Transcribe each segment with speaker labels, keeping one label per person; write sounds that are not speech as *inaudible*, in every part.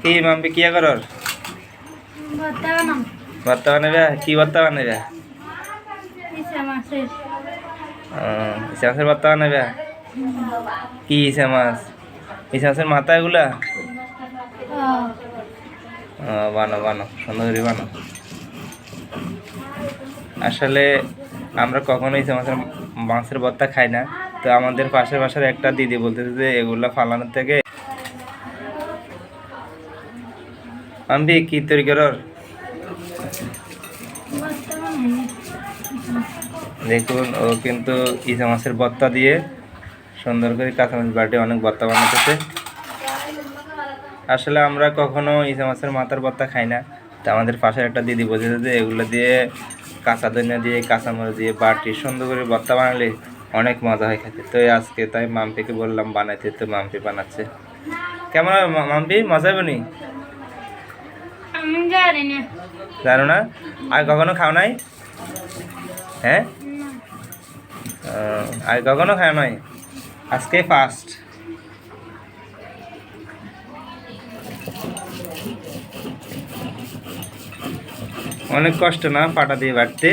Speaker 1: কি মাম্পি কিয়া করর?
Speaker 2: ভর্তা
Speaker 1: বানাবে কি ভর্তা বানাবে
Speaker 2: ইসা মাছের
Speaker 1: ভর্তা বানাবে কি ইসা মাছ ইসা মাছের মাথা এগুলা বানো বানো সুন্দর করে বানো। আসলে আমরা কখনো ইসা মাছের মাছের ভর্তা খাই না। তো আমাদের পাশের পাশের একটা দিদি বলতেছে যে এগুলা ফালানোর থেকে করর
Speaker 2: ভর্তা বানাই
Speaker 1: দেখুন, ও কিন্তু ইসা মাছের ভর্তা দিয়ে সুন্দর করে কাঁচামাচ বাটে, অনেক ভর্তা বানাতেছে। আসলে আমরা কখনো ইসা মাছের মাথার ভর্তা খাই না। তো আমাদের পাশের একটা দিদি বলতেছে যে, এগুলো দিয়ে কাঁচা ধনিয়া দিয়ে, কাঁচামরিচ দিয়ে বাটি সুন্দর করে ভর্তা বানালে অনেক মজা হয় খেতে। তো আজকে তাই মাম্পিকে বললাম বানাইতে, তো মাম্পি বানাচ্ছে। কেমন মাম্পি, মজা হবে
Speaker 2: জানি না।
Speaker 1: আর কখনো খাও নাই? হ্যাঁ? আর কখনো খায় নাই? আজকে ফার্স্ট অনেক কষ্ট না পাটা দিয়ে বাটতে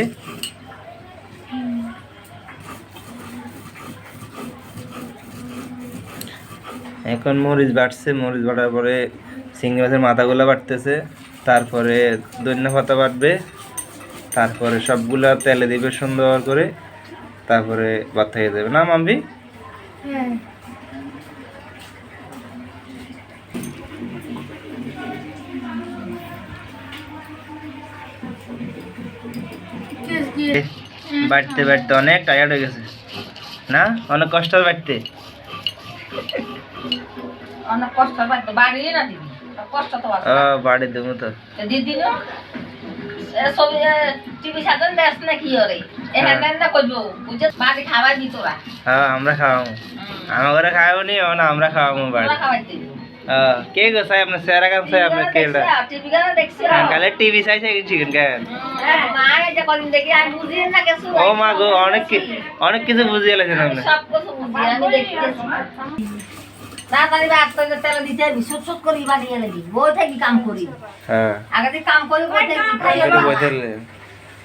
Speaker 1: এখন মরিচ বাটছে মরিচ বাটার পরে চিংড়ি মাছের মাথাগুলো বাটতেছে তারপরে ধনিয়া পাতা বাটবে তারপরে সবগুলা তেলে দিবে সুন্দর করে তারপরে ভাত হয়ে যাবে না মাম্বি
Speaker 2: হ্যাঁ।
Speaker 1: বাড়তে বাড়তে অনেক টায়ার্ড হয়ে গেছে। না? অনেক কষ্ট হয় বাড়তে?
Speaker 3: অনেক কষ্ট বাড়তো বাড়ি না দিদি কষ্ট তো আছে
Speaker 1: ও বাড়ি দেবো তো।
Speaker 3: দিদি নো সব টিভি সাজন দেশ না কি ওরে? এখানে না করব বুঝে বাড়ি খাবার দি তোরা।
Speaker 1: হ্যাঁ আমরা খাওয়াবো। আমার ঘরে খাওয়াবো নি ও না আমরা খাওয়াবো বাড়ি।
Speaker 3: তোরা খাবার দিবি
Speaker 1: হ্যাঁ, কে গো সাহেব সাহেব কেলটা
Speaker 3: টিভি গানা দেখছি
Speaker 1: কালে টিভি চাইছে চিকেন কেন
Speaker 3: মা যে কদিন দেখি আমি বুঝি না কিছু।
Speaker 1: ও মা গো অনেক কিছু বুঝিয়ে
Speaker 3: সব কিছু বুঝি আমি দেখতেছি। তাড়াতাড়ি ভাত করে তেল দিতে হবি সুট সুট করি বানিয়ে লাগি বই থাকি কাম করি।
Speaker 1: হ্যাঁ।
Speaker 3: আগে থেকে কাম করি বই থাকি খাই
Speaker 1: এটা বইতে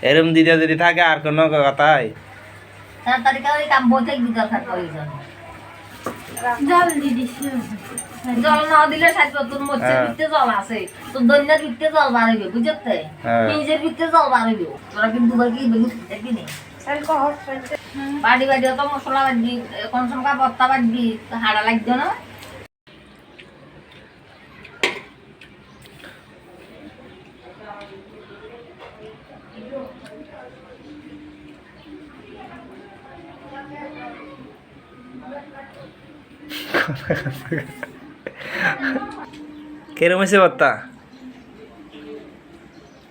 Speaker 1: এরম দিদি যদি থাকে আর কোনো কথাই
Speaker 3: তাড়াতাড়ি করে কাম বই থাকি দরকার প্রয়োজন।
Speaker 2: জল দিয়ে দিছি
Speaker 3: জল না দিলে সাথে তোর মধ্যে
Speaker 1: হ্যাঁ।
Speaker 3: ভিতরে জল আছে। তোর দৈন্যের ভিতরে জল বাড়বে বুঝতে?
Speaker 1: হ্যাঁ।
Speaker 3: নিজের ভিতরে জল বাড়বে তোরা কিন্তু বাকি বেগুন দেখবি না? বাড়ি বাড়ি তো মশলা বাড়বি কোন সময় বত্তা বাড়বি হাড়া লাগবে না? *laughs*
Speaker 1: কেরম হয়েছে বার্তা?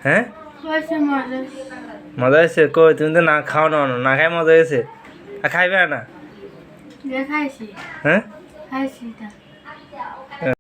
Speaker 1: হ্যাঁ?
Speaker 2: মজা।
Speaker 1: হয়েছে? কই তুমি তো না খাও না না খাই মজা হয়েছে। আর খাইবে না? হ্যাঁ?